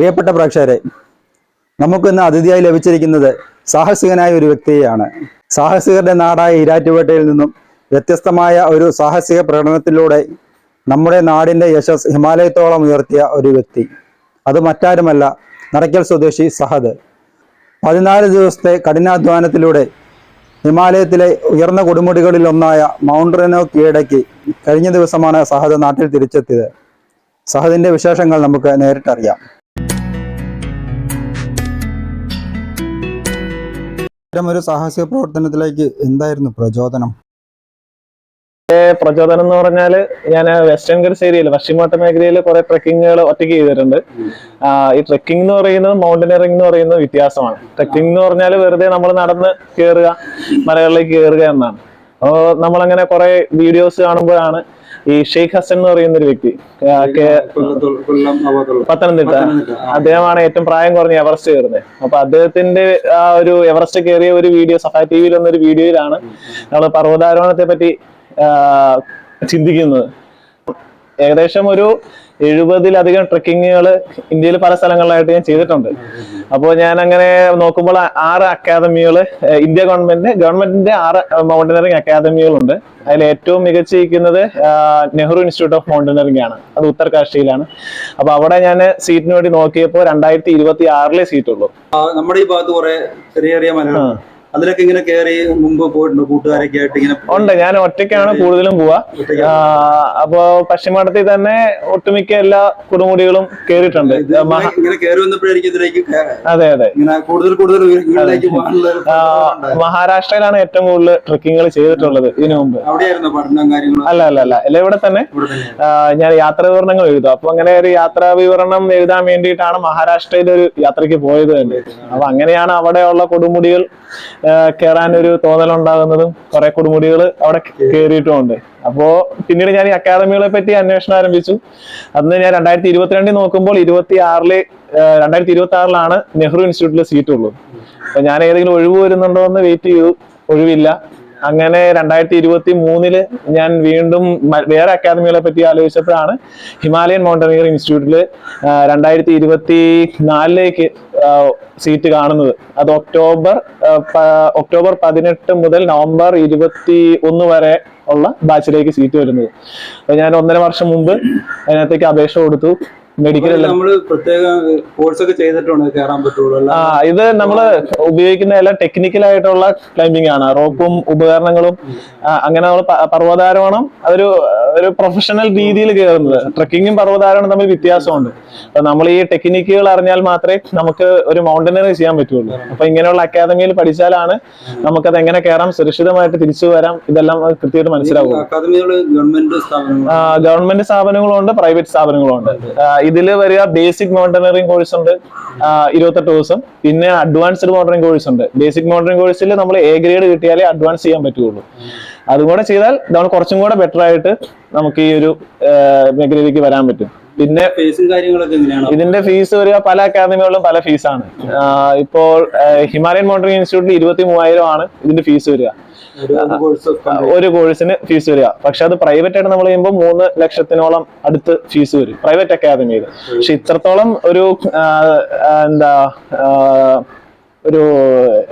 പ്രിയപ്പെട്ട പ്രേക്ഷകരെ നമുക്കിന്ന് അതിഥിയായി ലഭിച്ചിരിക്കുന്നത് സാഹസികനായ ഒരു വ്യക്തിയാണ് സാഹസികരുടെ നാടായ ഈരാറ്റുപേട്ടയിൽ നിന്നും വ്യത്യസ്തമായ ഒരു സാഹസിക പ്രകടനത്തിലൂടെ നമ്മുടെ നാടിന്റെ യശസ് ഹിമാലയത്തോളം ഉയർത്തിയ ഒരു വ്യക്തി. അത് മറ്റാരുമല്ല നടക്കൽ സ്വദേശി സഹദ്. പതിനാല് ദിവസത്തെ കഠിനാധ്വാനത്തിലൂടെ ഹിമാലയത്തിലെ ഉയർന്ന കൊടുമുടികളിൽ ഒന്നായ മൗണ്ട് റെനോ കീഴടക്കി കഴിഞ്ഞ ദിവസമാണ് സഹദ് നാട്ടിൽ തിരിച്ചെത്തിയത്. സഹദിന്റെ വിശേഷങ്ങൾ നമുക്ക് നേരിട്ടറിയാം. ഒരു സാഹസിക പ്രവർത്തനത്തിലേക്ക് എന്തായിരുന്നു പ്രചോദനം? പ്രചോദനം എന്ന് പറഞ്ഞാൽ ഞാൻ വെസ്റ്റേൺ ഗഡ്സ് ഏരിയയിൽ പശ്ചിമോട്ട മേഖലയിൽ കുറെ ട്രെക്കിങ്ങുകൾ ഒറ്റയ്ക്ക് ചെയ്തിട്ടുണ്ട്. ഈ ട്രെക്കിംഗ് എന്ന് പറയുന്നത് മൗണ്ടനറിംഗ് എന്ന് പറയുന്നത് വ്യത്യാസമാണ്. ട്രെക്കിംഗ് എന്ന് പറഞ്ഞാൽ വെറുതെ നമ്മൾ നടന്ന് കയറുക മലകളിലേക്ക് കയറുക എന്നാണ്. അപ്പോൾ നമ്മളങ്ങനെ കുറെ വീഡിയോസ് കാണുമ്പോഴാണ് ഈ ഷെയ്ഖ് ഹസൻ എന്ന് പറയുന്ന ഒരു വ്യക്തി പത്തനംതിട്ട. അദ്ദേഹമാണ് ഏറ്റവും പ്രായം കുറഞ്ഞ എവറസ്റ്റ് കയറുന്നത്. അപ്പൊ അദ്ദേഹത്തിന്റെ ആ ഒരു എവറസ്റ്റ് കയറിയ ഒരു വീഡിയോ സഫാ ടി വിയിൽ വന്നൊരു വീഡിയോയിലാണ് നമ്മൾ പർവതാരോഹണത്തെ പറ്റി ചിന്തിക്കുന്നത്. ഏകദേശം ഒരു എഴുപതിലധികം ട്രക്കിങ്ങുകൾ ഇന്ത്യയിൽ പല സ്ഥലങ്ങളിലായിട്ട് ഞാൻ ചെയ്തിട്ടുണ്ട്. അപ്പോൾ ഞാൻ അങ്ങനെ നോക്കുമ്പോൾ ആറ് അക്കാദമികൾ ഇന്ത്യ ഗവൺമെന്റ് ഗവൺമെന്റിന്റെ ആറ് മൗണ്ടനറിംഗ് അക്കാദമികളുണ്ട് അതിൽ ഏറ്റവും മികച്ചിരിക്കുന്നത് നെഹ്റു ഇൻസ്റ്റിറ്റ്യൂട്ട് ഓഫ് മൗണ്ടനറിംഗ് ആണ്. അത് ഉത്തർകാശിയിലാണ് അപ്പൊ അവിടെ ഞാൻ സീറ്റിന് വേണ്ടി നോക്കിയപ്പോൾ രണ്ടായിരത്തി ഇരുപത്തി ആറിലെ സീറ്റുള്ളൂ നമ്മുടെ ഈ ഭാഗത്ത് കുറെ ചെറിയ ചെറിയ. അതിലൊക്കെ ഇങ്ങനെ കയറി മുമ്പ് പോയിട്ടുണ്ട് കൂട്ടുകാരൊക്കെ ആയിട്ട് ഇങ്ങനെ ഉണ്ട് ഞാൻ ഒറ്റയ്ക്കാണ് കൂടുതലും പോവാ. അപ്പൊ പശ്ചിമഘട്ടത്തിൽ തന്നെ ഒട്ടുമിക്ക എല്ലാ കുടുമുടികളും കേറിയിട്ടുണ്ട്. ഇങ്ങനെ- കയറി വന്നപ്പോഴായിരിക്കും ഇതിലേക്ക് അതെ അതെ. ഇങ്ങനെ കൂടുതൽ കൂടുതൽ. മഹാരാഷ്ട്രയിലാണ് ഏറ്റവും കൂടുതൽ ട്രക്കിങ്ങുകൾ ചെയ്തിട്ടുള്ളത് ഇതിനു മുമ്പ്. അല്ല അല്ല അല്ല. അല്ല ഇവിടെ തന്നെ. ഞാൻ യാത്രാ വിവരണങ്ങൾ എഴുതും. അപ്പൊ അങ്ങനെ ഒരു യാത്രാ വിവരണം എഴുതാൻ വേണ്ടിയിട്ടാണ് മഹാരാഷ്ട്രയിൽ ഒരു യാത്രയ്ക്ക് പോയത് തന്നെ. അപ്പൊ അങ്ങനെയാണ് അവിടെയുള്ള കൊടുമുടികൾ കയറാൻ ഒരു തോന്നലുണ്ടാകുന്നതും കുറെ കൊടുമുടികൾ അവിടെ കയറിയിട്ടുമുണ്ട് അപ്പോ പിന്നീട് ഞാൻ ഈ അക്കാദമികളെ പറ്റി അന്വേഷണം ആരംഭിച്ചു. അന്ന് ഞാൻ രണ്ടായിരത്തി ഇരുപത്തിരണ്ടിൽ നോക്കുമ്പോൾ ഇരുപത്തി ആറിൽ രണ്ടായിരത്തി ഇരുപത്തി ആറിലാണ് നെഹ്റു ഇൻസ്റ്റിറ്റ്യൂട്ടിൽ സീറ്റ് ഉള്ളൂ. അപ്പൊ ഞാൻ ഏതെങ്കിലും ഒഴിവ് വരുന്നുണ്ടോ എന്ന് വെയിറ്റ് ചെയ്തു. ഒഴിവില്ല. അങ്ങനെ രണ്ടായിരത്തി ഇരുപത്തി മൂന്നിൽ ഞാൻ വീണ്ടും വേറെ അക്കാദമികളെ പറ്റി ആലോചിച്ചപ്പോഴാണ് ഹിമാലയൻ മൗണ്ടനിയറിംഗ് ഇൻസ്റ്റിറ്റ്യൂട്ടിൽ രണ്ടായിരത്തി ഇരുപത്തി നാലിലേക്ക് സീറ്റ് കാണുന്നത്. അത് ഒക്ടോബർ ഒക്ടോബർ പതിനെട്ട് മുതൽ നവംബർ ഇരുപത്തി ഒന്ന് വരെ ഉള്ള ബാച്ചിലേക്ക് സീറ്റ് വരുന്നത്. അപ്പൊ ഞാൻ ഒന്നര വർഷം മുമ്പ് അതിനകത്തേക്ക് അപേക്ഷ കൊടുത്തു. മെഡിക്കൽ നമ്മൾ പ്രത്യേക കോഴ്സ് ഒക്കെ ചെയ്തിട്ടുണ്ട് കയറാൻ പറ്റുള്ളൂ ആ ഇത് നമ്മൾ ഉപയോഗിക്കുന്ന എല്ലാം ടെക്നിക്കൽ ആയിട്ടുള്ള ക്ലൈമ്പിംഗ് ആണ്. റോപ്പും ഉപകരണങ്ങളും അങ്ങനെ നമ്മൾ പർവതാരോഹണം അതൊരു ഒരു പ്രൊഫഷണൽ രീതിയിൽ കയറുന്നത് ട്രക്കിങ്ങും പർവതാരോഹണം തമ്മിൽ വ്യത്യാസമുണ്ട്. അപ്പൊ നമ്മൾ ഈ ടെക്നിക്കുകൾ അറിഞ്ഞാൽ മാത്രമേ നമുക്ക് ഒരു മൗണ്ടനറി ചെയ്യാൻ പറ്റുള്ളൂ. അപ്പൊ ഇങ്ങനെയുള്ള അക്കാദമിയിൽ പഠിച്ചാലാണ് നമുക്കത് എങ്ങനെ കയറാം സുരക്ഷിതമായിട്ട് തിരിച്ചു വരാം ഇതെല്ലാം കൃത്യമായിട്ട് മനസ്സിലാവും ഗവൺമെന്റ് സ്ഥാപനങ്ങളുണ്ട്. പ്രൈവറ്റ് സ്ഥാപനങ്ങളുണ്ട് ഉണ്ട് ഇതിൽ വരിക ബേസിക് മൗണ്ടനറിംഗ് കോഴ്സ് ഉണ്ട്. ഇരുപത്തെട്ട് ദിവസം. പിന്നെ അഡ്വാൻസ്ഡ് മൗണ്ടറിംഗ് കോഴ്സ് ഉണ്ട്. ബേസിക് മൗണ്ടറിംഗ് കോഴ്സിൽ നമ്മൾ എ ഗ്രേഡ് കിട്ടിയാലേ അഡ്വാൻസ് ചെയ്യാൻ പറ്റുള്ളൂ. അതും കൂടെ ചെയ്താൽ നമ്മൾ കുറച്ചും കൂടെ ബെറ്റർ ആയിട്ട് നമുക്ക് ഈ ഒരു മേഖലയിലേക്ക് വരാൻ പറ്റും. പിന്നെ ഫേസും കാര്യങ്ങളൊക്കെ എങ്ങനെയാണ്? ഇതിന്റെ ഫീസ് വരിക പല അക്കാദമികളിലും പല ഫീസാണ് ഇപ്പോൾ ഹിമാലയൻ മൗണ്ടറിംഗ് ഇൻസ്റ്റിറ്റ്യൂട്ടിൽ ഇരുപത്തി മൂവായിരം ആണ് ഇതിന്റെ ഫീസ് വരിക. ഒരു കോഴ്സിന് ഫീസ് വരിക. പക്ഷെ അത് പ്രൈവറ്റ് ആയിട്ട് നമ്മൾ ചെയ്യുമ്പോൾ മൂന്ന് ലക്ഷത്തിനോളം അടുത്ത് ഫീസ് വരും. പ്രൈവറ്റ് അക്കാദമിയിൽ പക്ഷെ ഇത്രത്തോളം ഒരു എന്താ ഒരു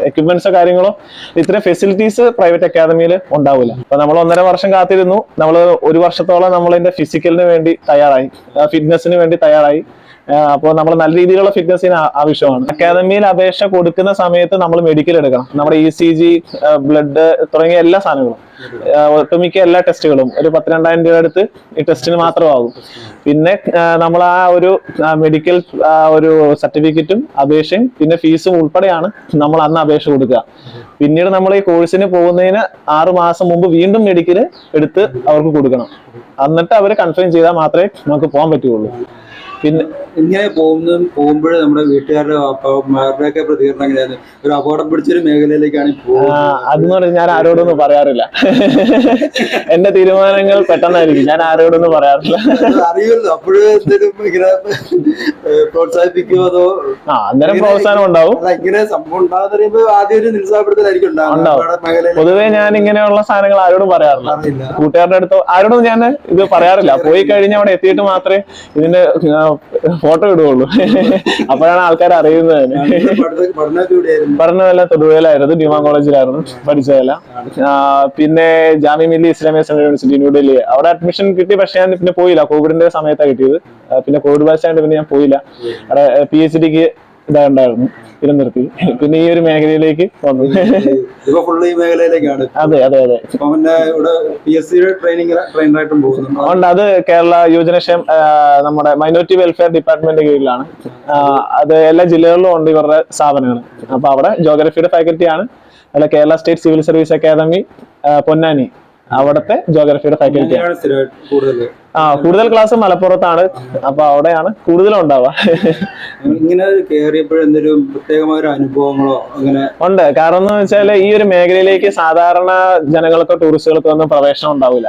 എക്യുപ്മെന്റ്സോ കാര്യങ്ങളോ ഇത്രയും ഫെസിലിറ്റീസ് പ്രൈവറ്റ് അക്കാദമിയിൽ ഉണ്ടാവില്ല. അപ്പൊ നമ്മൾ ഒന്നര വർഷം കാത്തിരുന്നു. നമ്മൾ ഒരു വർഷത്തോളം നമ്മൾ ഇതിന്റെ ഫിസിക്കലിന് വേണ്ടി തയ്യാറായി. ഫിറ്റ്നസിന് വേണ്ടി തയ്യാറായി. അപ്പോൾ നമ്മൾ നല്ല രീതിയിലുള്ള ഫിറ്റ്നസിന് ആവശ്യമാണ് അക്കാദമിയിൽ അപേക്ഷ കൊടുക്കുന്ന സമയത്ത് നമ്മൾ മെഡിക്കൽ എടുക്കണം. നമ്മുടെ ഇ സി ജി ബ്ലഡ് തുടങ്ങിയ എല്ലാ സാധനങ്ങളും. ഒട്ടുമിക്ക എല്ലാ ടെസ്റ്റുകളും ഒരു പത്തിരണ്ടായിരം രൂപ അടുത്ത് ഈ ടെസ്റ്റിന് മാത്രമാകും പിന്നെ നമ്മൾ ആ ഒരു മെഡിക്കൽ ഒരു സർട്ടിഫിക്കറ്റും അപേക്ഷയും പിന്നെ ഫീസും ഉൾപ്പെടെയാണ് നമ്മൾ അന്ന് അപേക്ഷ കൊടുക്കുക. പിന്നീട് നമ്മൾ ഈ കോഴ്സിന് പോകുന്നതിന് ആറു മാസം മുമ്പ് വീണ്ടും മെഡിക്കൽ എടുത്ത് അവർക്ക് കൊടുക്കണം. എന്നിട്ട് അവർ കൺഫേം ചെയ്താൽ മാത്രമേ നമുക്ക് പോകാൻ പറ്റുള്ളൂ പിന്നെ ഇങ്ങനെ പോകുന്ന പോകുമ്പോഴേ നമ്മുടെ വീട്ടുകാരുടെ അപ്പമാരുടെയൊക്കെ പ്രതികരണം എങ്ങനെയാണ്? ഒരു അപകടം പിടിച്ചൊരു മേഖലയിലേക്കാണ് അതെന്ന് പറഞ്ഞാൽ ഞാൻ ആരോടൊന്നും പറയാറില്ല. എന്റെ തീരുമാനങ്ങൾ പെട്ടെന്നായിരിക്കും. ഞാൻ ആരോടൊന്നും പറയാറില്ല. അറിയുമല്ലോ. അപ്പോഴും പ്രോത്സാഹിപ്പിക്കും ഇങ്ങനെ ഏഹ്, പ്രോത്സാഹിപ്പിക്കുമോ അതോ ആ അന്നേരം പ്രോത്സാഹനം ഉണ്ടാവും. ഇങ്ങനെ സംഭവം ഉണ്ടാകുന്ന പറയുമ്പോൾ ആദ്യം ഒരു നിരുത്സാഹപ്പെടുത്തലായിരിക്കും ഉണ്ടാവും. പൊതുവെ ഞാൻ ഇങ്ങനെയുള്ള സാധനങ്ങൾ ആരോടും പറയാറില്ല. കൂട്ടുകാരുടെ അടുത്തോ ആരോടും ഞാൻ ഇത് പറയാറില്ല. പോയി കഴിഞ്ഞ് അവിടെ എത്തിയിട്ട് മാത്രമേ ഇതിന്റെ ഫോട്ടോ ഇടുകയുള്ളൂ അപ്പോഴാണ് ആൾക്കാർ അറിയുന്നത്. തന്നെ പഠനമെല്ലാം തൊടുപുഴയിലായിരുന്നു. ഡിമാ കോളേജിലായിരുന്നു പഠിച്ചതെല്ലാം. പിന്നെ ജാമി മില്ലി ഇസ്ലാമിയ സെൻട്രൽ യൂണിവേഴ്സിറ്റി ന്യൂഡൽഹി. അവിടെ അഡ്മിഷൻ കിട്ടി പക്ഷെ ഞാൻ പിന്നെ പോയില്ല. കോവിഡിന്റെ സമയത്താണ് കിട്ടിയത്. പിന്നെ കോവിഡ് ബാച്ച് ആയതുകൊണ്ട് പിന്നെ ഞാൻ പോയില്ല. അവിടെ പി എച്ച് ഡിക്ക് ഇതാണ്ടായിരുന്നു. ഇത് നിർത്തി. പിന്നെ ഈ ഒരു മേഖലയിലേക്ക് വന്നു. ഇപ്പൊ ഫുള്ള് ഈ മേഖലയിലേക്കാണ്. അതെ അതെ അതെ. പിന്നെ ഇവിടെ പി എസ് സിയുടെ ട്രെയിനിങ് ട്രെയിനറായിട്ടും പോകുന്നുണ്ട്? അത് കേരള യുവജനക്ഷേമ നമ്മുടെ മൈനോറിറ്റി വെൽഫെയർ ഡിപ്പാർട്ട്മെന്റ് കീഴിലാണ്. അത് എല്ലാ ജില്ലകളിലും ഉണ്ട് ഇവരുടെ സ്ഥാപനങ്ങൾ. അപ്പൊ അവിടെ ജോഗ്രഫിയുടെ ഫാക്കൽറ്റിയാണ് അല്ല Kerala state civil service academy Ponnani. അവിടത്തെ ജോഗ്രഫിയുടെ ഫാക്കൽറ്റി ആണ്. കൂടുതൽ ആ കൂടുതൽ ക്ലാസ് മലപ്പുറത്താണ്. അപ്പൊ അവിടെയാണ് കൂടുതലും ഉണ്ടാവുക. ഇങ്ങനെ പ്രത്യേകമായ ഒരു അനുഭവങ്ങളോ അങ്ങനെ? ഉണ്ട്. കാരണം എന്ന് വെച്ചാൽ ഈ ഒരു മേഖലയിലേക്ക് സാധാരണ ജനങ്ങൾക്കോ ടൂറിസ്റ്റുകൾക്കോ ഒന്നും പ്രവേശനം ഉണ്ടാവില്ല.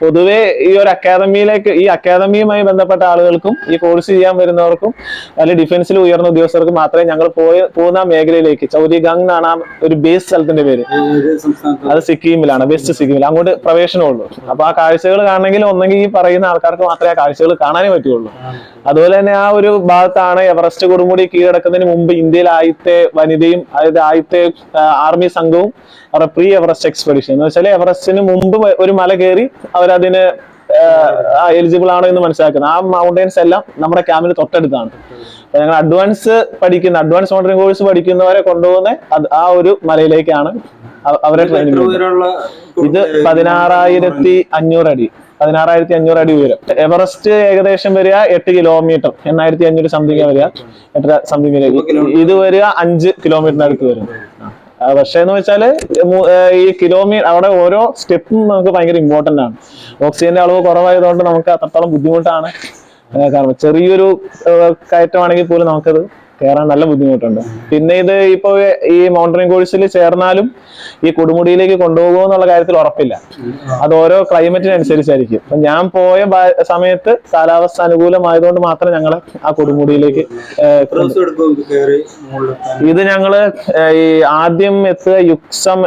പൊതുവെ ഈ ഒരു അക്കാദമിയിലേക്ക് ഈ അക്കാദമിയുമായി ബന്ധപ്പെട്ട ആളുകൾക്കും ഈ കോഴ്സ് ചെയ്യാൻ വരുന്നവർക്കും അല്ലെങ്കിൽ ഡിഫൻസിൽ ഉയർന്ന ഉദ്യോഗസ്ഥർക്കും മാത്രമേ ഞങ്ങൾ പോയ പോകുന്ന മേഖലയിലേക്ക് ചൗരി ഗംഗ് എന്നാണ് ആ ഒരു ബേസ് സ്ഥലത്തിന്റെ പേര്. അത് സിക്കിമിലാണ് വെസ്റ്റ് സിക്കിമിൽ. അങ്ങോട്ട് പ്രവേശനമുള്ളൂ അപ്പൊ ആ കാഴ്ചകൾ കാണണമെങ്കിൽ ഒന്നെങ്കിൽ ഈ പറയുന്ന ആൾക്കാർക്ക് മാത്രമേ ആ കാഴ്ചകൾ കാണാനേ പറ്റുള്ളൂ. അതുപോലെ തന്നെ ആ ഒരു ഭാഗത്താണ് എവറസ്റ്റ് കൊടുമുടി കീഴടക്കുന്നതിന് മുമ്പ് ഇന്ത്യയിൽ ആദ്യത്തെ വനിതയും അതായത് ആദ്യത്തെ ആർമി സംഘവും അവരുടെ പ്രീ എവറസ്റ്റ് എക്സ്പെഡിഷൻ എന്ന് വെച്ചാൽ എവറസ്റ്റിന് മുമ്പ് ഒരു മല കയറി അവരതിന് എലിജിബിൾ ആണോ എന്ന് മനസ്സിലാക്കുന്നത് ആ മൗണ്ടൻസ് എല്ലാം നമ്മുടെ ക്യാമ്പിന് തൊട്ടടുത്താണ്. അപ്പൊ ഞങ്ങൾ അഡ്വാൻസ് പഠിക്കുന്ന അഡ്വാൻസ് മൗണ്ടൻ കോഴ്സ് പഠിക്കുന്നവരെ കൊണ്ടുപോകുന്ന ആ ഒരു മലയിലേക്കാണ് അവ- അവരെ ട്രെയിനിങ് ഇത് പതിനാറായിരത്തി അഞ്ഞൂറ് അടി. പതിനാറായിരത്തി അഞ്ഞൂറ് അടി ഉയരം. എവറസ്റ്റ് ഏകദേശം വരിക എട്ട് കിലോമീറ്റർ എണ്ണായിരത്തി അഞ്ഞൂറ് സംതിങ് വരിക. എട്ടര സംതിങ് വരിക. ഇത് വരിക അഞ്ച് കിലോമീറ്റർ അടുത്ത് വരും. പക്ഷേ എന്ന് വെച്ചാൽ ഈ കിലോമീറ്റർ അവിടെ ഓരോ സ്റ്റെപ്പും നമുക്ക് ഭയങ്കര ഇമ്പോർട്ടന്റ് ആണ്. ഓക്സിജന്റെ അളവ് കുറവായതുകൊണ്ട് നമുക്ക് അത്രത്തോളം ബുദ്ധിമുട്ടാണ്. കാരണം ചെറിയൊരു കയറ്റമാണെങ്കിൽ പോലും നമുക്കത് കയറാൻ നല്ല ബുദ്ധിമുട്ടുണ്ട്. പിന്നെ ഇത് ഇപ്പൊ ഈ മൗണ്ടനിങ് കോഴ്സിൽ ചേർന്നാലും ഈ കൊടുമുടിയിലേക്ക് കൊണ്ടുപോകുമോ എന്നുള്ള കാര്യത്തിൽ ഉറപ്പില്ല. അത് ഓരോ ക്ലൈമറ്റിനനുസരിച്ചായിരിക്കും അപ്പൊ ഞാൻ പോയ സമയത്ത് കാലാവസ്ഥ അനുകൂലമായതുകൊണ്ട് മാത്രം ഞങ്ങളെ ആ കൊടുമുടിയിലേക്ക് ഇത് ഞങ്ങൾ ഈ ആദ്യം എത്തുക യുക്സം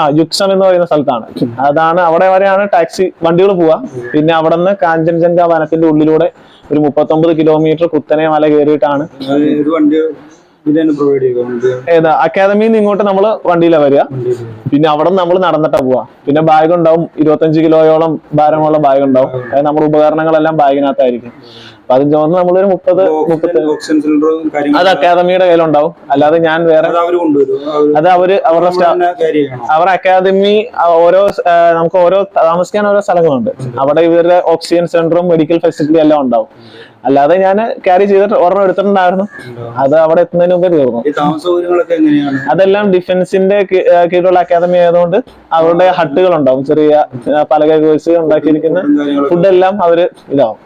ആ യുക്സം എന്ന് പറയുന്ന സ്ഥലത്താണ്. അതാണ് അവിടെ വരെയാണ് ടാക്സി വണ്ടികൾ പോവാ പിന്നെ അവിടെ നിന്ന് കാഞ്ചൻജംഗ വനത്തിന്റെ ഉള്ളിലൂടെ ഒരു മുപ്പത്തൊമ്പത് കിലോമീറ്റർ കുത്തനെ മല കയറിയിട്ടാണ്. ഏതാ അക്കാദമിയിൽ നിന്ന് ഇങ്ങോട്ട് നമ്മൾ വണ്ടിയിലാ വരിക. പിന്നെ അവിടെ നമ്മൾ നടന്നിട്ടാ പോവാ. പിന്നെ ബാഗ് ഉണ്ടാവും ഇരുപത്തഞ്ച് കിലോയോളം ഭാരമുള്ള ബാഗ് ഉണ്ടാവും. അതായത് നമ്മുടെ ഉപകരണങ്ങളെല്ലാം ബാഗിനകത്തായിരിക്കും അത് നമ്മൾ നമ്മളൊരു മുപ്പത് മുപ്പത്തി അത് അക്കാദമിയുടെ കയ്യിലുണ്ടാവും. അല്ലാതെ ഞാൻ വേറെ അത് അവർ അവരുടെ അവർ അക്കാദമി ഓരോ നമുക്ക് ഓരോ താമസിക്കാൻ ഓരോ സ്ഥലങ്ങളുണ്ട്. അവിടെ ഇവരുടെ ഓക്സിജൻ സെന്ററും മെഡിക്കൽ ഫെസിലിറ്റി എല്ലാം ഉണ്ടാവും. അല്ലാതെ ഞാൻ ക്യാരി ചെയ്തിട്ട് ഒരെണ്ണം എടുത്തിട്ടുണ്ടായിരുന്നു. അത് അവിടെ എത്തുന്നതിന് മുമ്പേ തീർന്നു. അതെല്ലാം ഡിഫൻസിന്റെ കീഴിലുള്ള അക്കാദമി ആയതുകൊണ്ട് അവരുടെ ഹട്ടുകൾ ഉണ്ടാവും ചെറിയ ആ, പലക വെച്ച് ഉണ്ടാക്കിയിരിക്കുന്ന ഫുഡ് എല്ലാം ഫുഡെല്ലാം അവർ ഇതാവും.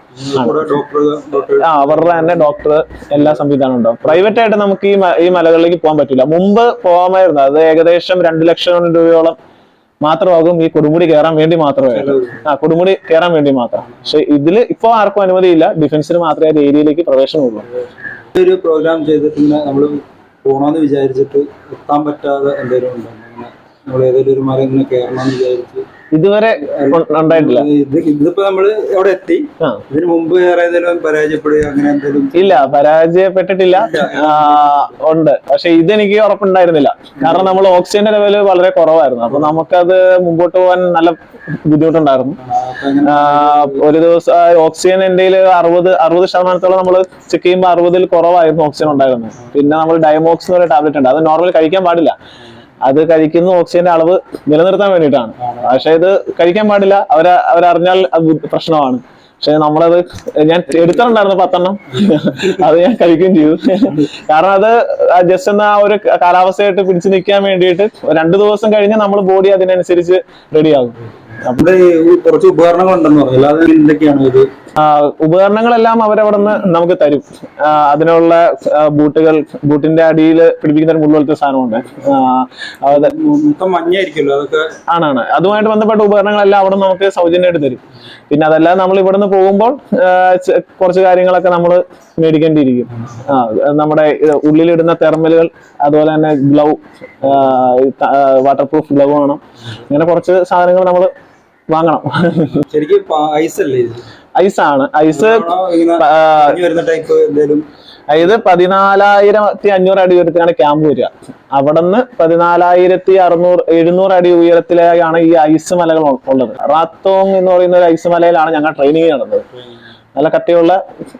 ആ അവരുടെ തന്നെ ഡോക്ടർ എല്ലാ സംവിധാനം ഉണ്ടാവും. പ്രൈവറ്റ് ആയിട്ട് നമുക്ക് ഈ ഈ മലകളിലേക്ക് പോകാൻ പറ്റില്ല മുമ്പ് പോകാമായിരുന്നു. അത് ഏകദേശം രണ്ട് ലക്ഷം രൂപയോളം മാത്രമാകും ഈ കൊടുമുടി കയറാൻ വേണ്ടി മാത്രമേ. ആ കൊടുമുടി കയറാൻ വേണ്ടി മാത്രം. പക്ഷെ ഇതിൽ ഇപ്പൊ ആർക്കും അനുമതിയില്ല. ഡിഫൻസിന് മാത്രമേ അത് ഏരിയയിലേക്ക് പ്രവേശനമുള്ളൂ. ഒരു പ്രോഗ്രാം ചെയ്തിട്ട് നമ്മൾ നമ്മൾ പോകണമെന്ന് വിചാരിച്ചിട്ട് എത്താൻ പറ്റാതെ എന്തെങ്കിലും ഉണ്ടോ? നമ്മൾ ഏതെങ്കിലും ഒരു മരം ഇങ്ങനെ കയറണമെന്ന് വിചാരിച്ച് ഇതുവരെ ഉണ്ടായിട്ടില്ല. ഇത് ഇതിപ്പോ നമ്മൾ അവിടെ എത്തി. ഇതിന് മുമ്പ് വേറെ ഏതെങ്കിലും പരാജയപ്പെടുക അങ്ങനെ എന്തെങ്കിലും? ഇല്ല പരാജയപ്പെട്ടിട്ടില്ല. ഉണ്ട്. പക്ഷെ ഇതെനിക്ക് ഉറപ്പുണ്ടായിരുന്നില്ല. കാരണം നമ്മൾ ഓക്സിജന്റെ ലെവൽ വളരെ കുറവായിരുന്നു. അപ്പൊ നമുക്കത് മുമ്പോട്ട് പോകാൻ നല്ല ബുദ്ധിമുട്ടുണ്ടായിരുന്നു. ഒരു ദിവസം ഓക്സിജൻ എന്റെ അറുപത് അറുപത് ശതമാനത്തോളം നമ്മൾ ചെക്ക് ചെയ്യുമ്പോൾ അറുപതിൽ കുറവായിരുന്നു ഓക്സിജൻ ഉണ്ടായിരുന്നത്. പിന്നെ നമ്മൾ ഡയമോക്സ് എന്ന് പറയുന്ന ടാബ്ലറ്റ് ഉണ്ട്. അത് നോർമൽ കഴിക്കാൻ പാടില്ല. അത് കഴിക്കുന്ന ഓക്സിജന്റെ അളവ് നിലനിർത്താൻ വേണ്ടിയിട്ടാണ്. പക്ഷെ ഇത് കഴിക്കാൻ പാടില്ല. അവരെ അവരറിഞ്ഞാൽ അത് പ്രശ്നമാണ്. പക്ഷെ നമ്മളത് ഞാൻ എടുത്തിട്ടുണ്ടായിരുന്നു പത്തെണ്ണം. അത് ഞാൻ കഴിക്കുകയും ചെയ്തു. കാരണം അത് ജസ്റ്റ് ഒന്ന് ആ ഒരു കാലാവസ്ഥയായിട്ട് പിടിച്ചു നിൽക്കാൻ വേണ്ടിയിട്ട് രണ്ടു ദിവസം കഴിഞ്ഞ് നമ്മൾ ബോഡി അതിനനുസരിച്ച് റെഡിയാകും നമ്മുടെ കുറച്ച് ഉപകരണങ്ങൾ ഉണ്ടെന്ന് പറഞ്ഞു. അല്ലാതെ എന്തൊക്കെയാണ് ഇത്? ഉപകരണങ്ങളെല്ലാം അവരവിടെ നിന്ന് നമുക്ക് തരും. അതിനുള്ള ബൂട്ടുകൾ ബൂട്ടിന്റെ അടിയിൽ പിടിപ്പിക്കുന്ന ഒരു മുള്ളുപോലത്തെ സാധനമുണ്ട്. മഞ്ഞായിരിക്കുമല്ലോ അതൊക്കെ? ആണാണ്. അതുമായിട്ട് ബന്ധപ്പെട്ട ഉപകരണങ്ങളെല്ലാം അവിടെ നമുക്ക് സൗജന്യമായിട്ട് തരും. പിന്നെ അതെല്ലാം നമ്മൾ ഇവിടുന്ന് പോകുമ്പോൾ കുറച്ച് കാര്യങ്ങളൊക്കെ നമ്മൾ മേടിക്കേണ്ടിയിരിക്കും. നമ്മുടെ ഉള്ളിലിടുന്ന തെർമലുകൾ അതുപോലെ തന്നെ ഗ്ലൗ വാട്ടർ പ്രൂഫ് ഗ്ലൗ വേണം ഇങ്ങനെ കുറച്ച് സാധനങ്ങൾ നമ്മൾ വാങ്ങണം. ശരിക്കും ഐസ് അല്ലേ ഐസ് ആണ്. ഐസ് ഇത് പതിനാലായിരത്തി അഞ്ഞൂറ് അടി ഉയരത്തിലാണ് ക്യാമ്പ് വരിക. അവിടെ നിന്ന് പതിനാലായിരത്തി അറുന്നൂറ് എഴുന്നൂറ് അടി ഉയരത്തിലാണ് ഈ ഐസ് മലകൾ ഉള്ളത്. റാത്തോങ് എന്ന് പറയുന്ന ഒരു ഐസ് മലയിലാണ് ഞങ്ങൾ ട്രെയിനിങ് നടന്നത്. നല്ല കട്ടിയുള്ള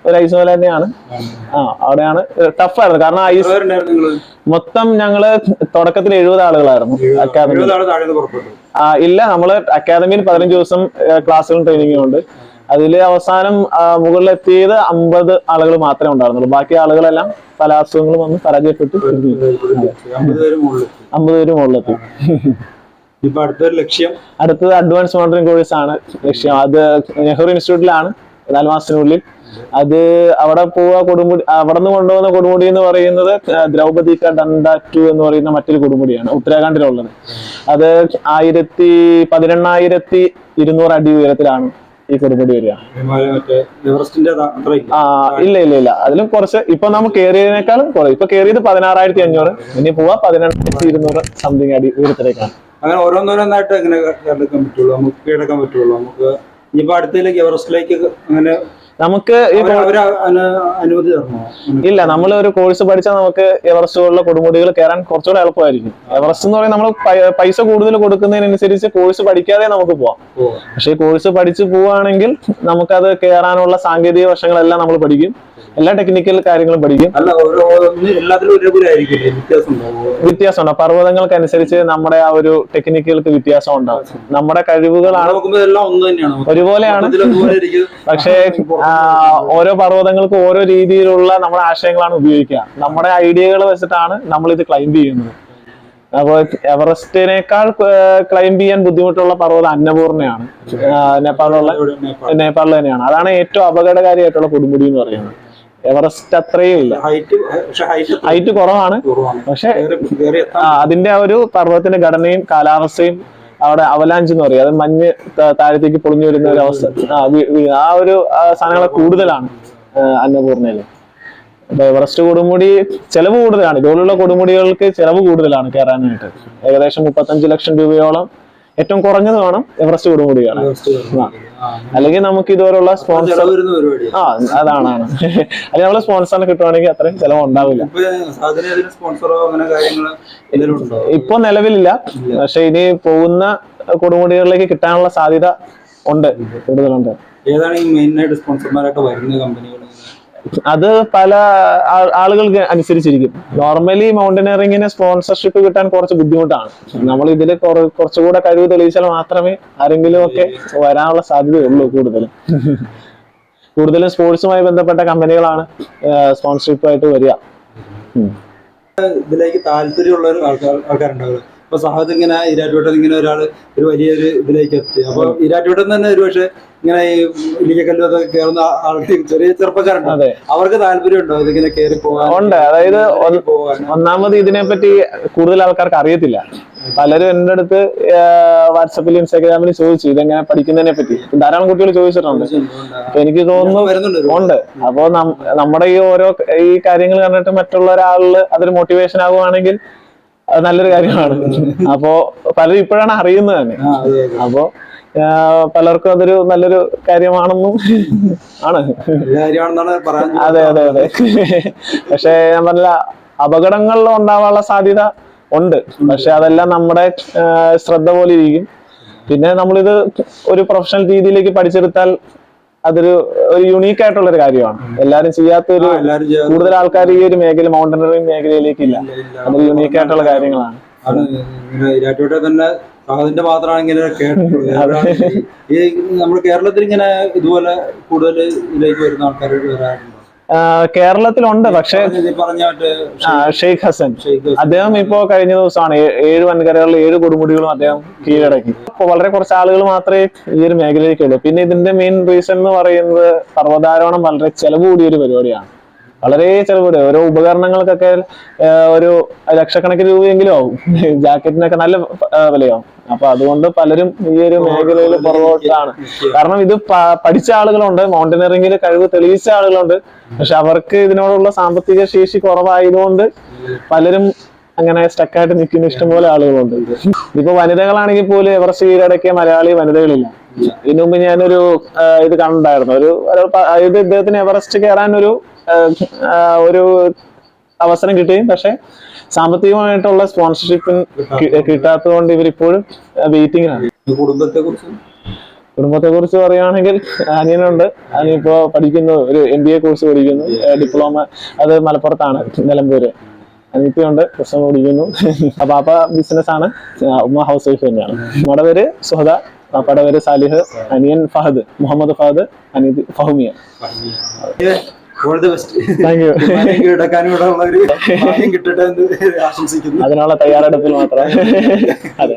ഒരു ഐസ് പോലെ തന്നെയാണ്. ആ അവിടെയാണ്. ടഫായിരുന്നു കാരണം ഐസ് മൊത്തം ഞങ്ങൾ തുടക്കത്തിൽ എഴുപത് ആളുകളായിരുന്നു അക്കാദമി ആ, ഇല്ല നമ്മൾ അക്കാദമിയിൽ പതിനഞ്ച് ദിവസം ക്ലാസ്സുകളും ട്രെയിനിങ്ങും ഉണ്ട്. അതിൽ അവസാനം മുകളിലെത്തിയത് അമ്പത് ആളുകൾ മാത്രമേ ഉണ്ടായിരുന്നുള്ളൂ. ബാക്കി ആളുകളെല്ലാം പല അസുഖങ്ങളും വന്ന് പരാജയപ്പെട്ടു. അമ്പത് പേര് മുകളിലെത്തി. ഇപ്പൊ അടുത്തൊരു ലക്ഷ്യം? അടുത്തത് അഡ്വാൻസ് മോണിറ്ററിംഗ് കോഴ്സ് ആണ് ലക്ഷ്യം. അത് നെഹ്റു ഇൻസ്റ്റിറ്റ്യൂട്ടിലാണ് നാല് മാസത്തിനുള്ളിൽ. അത് അവിടെ പോവുക കൊടുമുടി അവിടെ നിന്ന് കൊണ്ടുപോകുന്ന കൊടുമുടി എന്ന് പറയുന്നത് ദ്രൗപദി ക ഡണ്ട എന്ന് പറയുന്ന മറ്റൊരു കൊടുമുടിയാണ് ഉത്തരാഖണ്ഡിലുള്ളത്. അത് ആയിരത്തി പതിനെണ്ണായിരത്തി ഇരുന്നൂറ് അടി ഉയരത്തിലാണ് ഈ കൊടുമുടി വരിക. ആ ഇല്ല ഇല്ല ഇല്ല. അതിലും കുറച്ച് ഇപ്പൊ നമ്മൾ കയറിയതിനേക്കാളും കുറവ്. ഇപ്പൊ കയറിയത് പതിനാറായിരത്തി അഞ്ഞൂറ് ഇനി പോവാ പതിനെണ്ണായിരത്തി ഇരുന്നൂറ് സംതിങ് അടി ഉയരത്തിലേക്കാണ്. അങ്ങനെ ഓരോന്നോരോന്നായിട്ട് എങ്ങനെ കണ്ടെടുക്കാൻ പറ്റുള്ളൂ? നമുക്ക് കീഴടക്കാൻ പറ്റുള്ളൂ? നമുക്ക് ഇനിയിപ്പോ അടുത്തേക്ക് എവറസ്റ്റിലേക്ക് അങ്ങനെ നമുക്ക് അനുമതി ഇല്ല നമ്മൾ ഒരു കോഴ്സ് പഠിച്ചാൽ നമുക്ക് എവറസ്റ്റ് പോലുള്ള കൊടുമുടികൾ കയറാൻ കുറച്ചുകൂടെ എളുപ്പമായിരിക്കും. എവറസ്റ്റ് എന്ന് പറയുന്നത് നമ്മൾ പൈസ കൂടുതൽ കൊടുക്കുന്നതിനനുസരിച്ച് കോഴ്സ് പഠിക്കാതെ നമുക്ക് പോവാം. പക്ഷെ പക്ഷേ കോഴ്സ് പഠിച്ചു പോവുകയാണെങ്കിൽ നമുക്കത് കയറാനുള്ള സാങ്കേതിക വശങ്ങളെല്ലാം നമ്മൾ പഠിക്കും. എല്ലാ ടെക്നിക്കൽ കാര്യങ്ങളും പഠിക്കും. വ്യത്യാസം ഉണ്ടാവുമോ പർവതങ്ങൾക്ക് അനുസരിച്ച് നമ്മുടെ ആ ഒരു ടെക്നിക്കുകൾക്ക് വ്യത്യാസം ഉണ്ടാവും. നമ്മുടെ കഴിവുകളാണ് ഒരുപോലെയാണ്. പക്ഷേ ഓരോ പർവതങ്ങൾക്കും ഓരോ രീതിയിലുള്ള നമ്മുടെ ആശയങ്ങളാണ് ഉപയോഗിക്കുക. നമ്മുടെ ഐഡിയകൾ വെച്ചിട്ടാണ് നമ്മൾ ഇത് ക്ലൈംബ് ചെയ്യുന്നത്. അപ്പൊ എവറസ്റ്റിനേക്കാൾ ക്ലൈംബ് ചെയ്യാൻ ബുദ്ധിമുട്ടുള്ള പർവതം അന്നപൂർണയാണ്. നേപ്പാളിലുള്ള. നേപ്പാളിൽ തന്നെയാണ്. അതാണ് ഏറ്റവും അപകടകാരിയായിട്ടുള്ള കൊടുമുടി എന്ന് പറയുന്നത്. എവറസ്റ്റ് അത്രയും ഇല്ല. ഹൈറ്റ് കുറവാണ്. പക്ഷെ അതിന്റെ ആ ഒരു പർവതത്തിന്റെ ഘടനയും കാലാവസ്ഥയും അവിടെ അവലാഞ്ച് എന്ന് പറയും. അത് മഞ്ഞ് താഴത്തേക്ക് പൊളിഞ്ഞു വരുന്ന ഒരു അവസ്ഥ. ആ ഒരു സാധനങ്ങളെ കൂടുതലാണ് അന്നപൂർണയിൽ. അപ്പൊ എവറസ്റ്റ് കൊടുമുടി ചെലവ് കൂടുതലാണ്. ഇതുപോലുള്ള കൊടുമുടികൾക്ക് ചെലവ് കൂടുതലാണ് കയറാനായിട്ട് ഏകദേശം മുപ്പത്തഞ്ച് ലക്ഷം രൂപയോളം ഏറ്റവും കുറഞ്ഞത് വേണം എവറസ്റ്റ് കൊടുമുടിയാണ് കാണാൻ അല്ലെങ്കിൽ നമുക്ക് ഇതുപോലുള്ള സ്പോൺസർ ആ അതാണ് അല്ലെങ്കിൽ നമ്മൾ സ്പോൺസറിന് കിട്ടുവാണെങ്കിൽ അത്രയും ചിലവ് ഉണ്ടാവില്ല. ഇപ്പൊ നിലവിലില്ല. പക്ഷെ ഇനി പോകുന്ന കൊടുമുടികളിലേക്ക് കിട്ടാനുള്ള സാധ്യത ഉണ്ട് കൂടുതലുണ്ട്. ഏതാണ് ഈ മെയിൻ ആയിട്ട് സ്പോൺസർമാരായിട്ട് വരുന്ന കമ്പനികൾ അത് പല ആളുകൾക്ക് അനുസരിച്ചിരിക്കും. നോർമലി മൗണ്ടനറിങ്ങിന് സ്പോൺസർഷിപ്പ് കിട്ടാൻ കുറച്ച് ബുദ്ധിമുട്ടാണ്. നമ്മൾ ഇതിൽ കുറച്ചുകൂടെ കഴിവ് തെളിയിച്ചാൽ മാത്രമേ ആരെങ്കിലും ഒക്കെ വരാനുള്ള സാധ്യതയുള്ളൂ കൂടുതലും. കൂടുതലും സ്പോർട്സുമായി ബന്ധപ്പെട്ട കമ്പനികളാണ് സ്പോൺസർഷിപ്പായിട്ട് വരിക. ഇതിലേക്ക് താല്പര്യമുള്ള ആൾക്കാരുണ്ടാവുക ഇപ്പൊ സഹദ് ഇങ്ങനെ ഇരാറ്റുവട്ടം ഇങ്ങനെ ഒരാൾ ഒരു വലിയൊരു ഇതിലേക്ക് എത്തി. അപ്പൊ ഇരാറ്റുവട്ടം തന്നെ ഒരുപക്ഷെ ഇങ്ങനെ ഈ ഇലിക്കക്കല്ലും അതൊക്കെ കയറുന്ന ആൾക്ക് ചെറിയ ചെറുപ്പക്കാരുണ്ട്? അതെ. അവർക്ക് താല്പര്യം ഉണ്ടോ ഇതിങ്ങനെ കയറി പോകാൻ? ഉണ്ട്. അതായത് ഒന്നാമത് ഇതിനെ പറ്റി ഇതിനെപ്പറ്റി കൂടുതൽ ആൾക്കാർക്ക് അറിയത്തില്ല. പലരും എന്റെ അടുത്ത് വാട്സപ്പിലും ഇൻസ്റ്റാഗ്രാമിലും ചോദിച്ചു ഇതെങ്ങനെ പഠിക്കുന്നതിനെ പറ്റി. ധാരാളം കുട്ടികൾ ചോദിച്ചിട്ടുണ്ട്. അപ്പൊ എനിക്ക് തോന്നുന്നു ഉണ്ട്. അപ്പോ നം- നമ്മുടെ ഈ ഓരോ ഈ കാര്യങ്ങൾ കണ്ടിട്ട് മറ്റുള്ള ഒരാളിൽ അതൊരു മോട്ടിവേഷൻ ആകുവാണെങ്കിൽ നല്ലൊരു കാര്യമാണ്. അപ്പോ പലരും ഇപ്പോഴാണ് അറിയുന്നത് തന്നെ. അപ്പോ പലർക്കും അതൊരു നല്ലൊരു കാര്യമാണെന്നും ആണ്. അതെ അതെ അതെ. പക്ഷെ ഞാൻ പറഞ്ഞ അപകടങ്ങൾ ഉണ്ടാവാനുള്ള സാധ്യത ഉണ്ട്. പക്ഷെ അതെല്ലാം നമ്മുടെ ശ്രദ്ധ പോലെ ഇരിക്കും. പിന്നെ നമ്മളിത് ഒരു പ്രൊഫഷണൽ രീതിയിലേക്ക് പഠിച്ചെടുത്താൽ അതൊരു ഒരു യുണീക്ക് ആയിട്ടുള്ള ഒരു കാര്യമാണ്. എല്ലാരും ചെയ്യാത്ത ഒരു കൂടുതൽ ആൾക്കാർ ഈ ഒരു മേഖല മൗണ്ടനറിംഗ് മേഖലയിലേക്ക് ഇല്ല. അതൊരു യുണീക്ക് ആയിട്ടുള്ള കാര്യങ്ങളാണ്. തന്നെ മാത്രമാണ് ഇങ്ങനെ കേട്ടിട്ടുള്ളത് ഈ നമ്മുടെ കേരളത്തിൽ ഇങ്ങനെ ഇതുപോലെ കൂടുതൽ ഇതിലേക്ക് വരുന്ന ആൾക്കാരോട് വരാറുണ്ടോ കേരളത്തിലുണ്ട് പക്ഷെ ഷെയ്ഖ് ഹസൻ. അദ്ദേഹം ഇപ്പോ കഴിഞ്ഞ ദിവസമാണ് ഏഴ് വൻകരകളിൽ ഏഴ് കൊടുമുടികളും അദ്ദേഹം കീഴടക്കി. അപ്പൊ വളരെ കുറച്ച് ആളുകൾ മാത്രമേ ഈ ഒരു മേഖലയിലേക്കുള്ളൂ. പിന്നെ ഇതിന്റെ മെയിൻ റീസൺ എന്ന് പറയുന്നത് പർവതാരോഹണം വളരെ ചെലവ് കൂടിയ ഒരു പരിപാടിയാണ്. വളരെ ചെലവ് കൂടിയ ഓരോ ഉപകരണങ്ങൾക്കൊക്കെ ഒരു ലക്ഷക്കണക്കിന് രൂപയെങ്കിലും ആവും. ജാക്കറ്റിനൊക്കെ നല്ല വിലയാവും. അപ്പൊ അതുകൊണ്ട് പലരും ഈ ഒരു മേഖലയിൽ പുറകോട്ടാണ്. കാരണം ഇത് പഠിച്ച ആളുകളുണ്ട് മൗണ്ടനറിംഗിൽ കഴിവ് തെളിയിച്ച ആളുകളുണ്ട്. പക്ഷെ അവർക്ക് ഇതിനോടുള്ള സാമ്പത്തിക ശേഷി കുറവായതുകൊണ്ട് പലരും അങ്ങനെ സ്റ്റക്കായിട്ട് നിൽക്കുന്ന. ഇഷ്ടംപോലെ ആളുകളുണ്ട്. ഇപ്പൊ വനിതകളാണെങ്കിൽ പോലും എവറസ്റ്റ് കീഴടക്കിയ മലയാളി വനിതകളില്ല. ഇതിനു മുമ്പ് ഞാനൊരു ഇത് കണ്ടായിരുന്നു ഒരു ഇത് ഇദ്ദേഹത്തിന് എവറസ്റ്റ് കയറാൻ ഒരു ഒരു അവസരം കിട്ടുകയും പക്ഷെ സാമ്പത്തികമായിട്ടുള്ള സ്പോൺസർഷിപ്പ് കിട്ടാത്തത് കൊണ്ട് ഇവരിപ്പോഴും വെയിറ്റിംഗിലാണ് കുടുംബത്തെ കുറിച്ച് കുടുംബത്തെ കുറിച്ച് പറയുകയാണെങ്കിൽ അനിയനുണ്ട്. അനിയിപ്പോ പഠിക്കുന്നു ഒരു എം ബി എ കോഴ്സ് പഠിക്കുന്നു ഡിപ്ലോമ അത് മലപ്പുറത്താണ് നിലമ്പൂര്. അനിയത്തിയുണ്ട് പ്രശ്നം പഠിക്കുന്നു പാപ്പ ബിസിനസ് ആണ്. ഉമ്മ ഹൗസ് വൈഫ് തന്നെയാണ്. നമ്മുടെ പേര് സുഹദ പാപ്പയുടെ പേര് സാലിഹ് അനിയൻ ഫഹദ് മുഹമ്മദ് ഫഹദ് അനിയത്തി Fahmiya. All the best thank you കീഴടക്കാനും ഇവിടെ ഉള്ള ഒരു ഭാഗ്യം കിട്ടട്ടെ എന്ന് ആശംസിക്കുന്നു. അതിനുള്ള തയ്യാറെടുപ്പിൽ മാത്രം. അതെ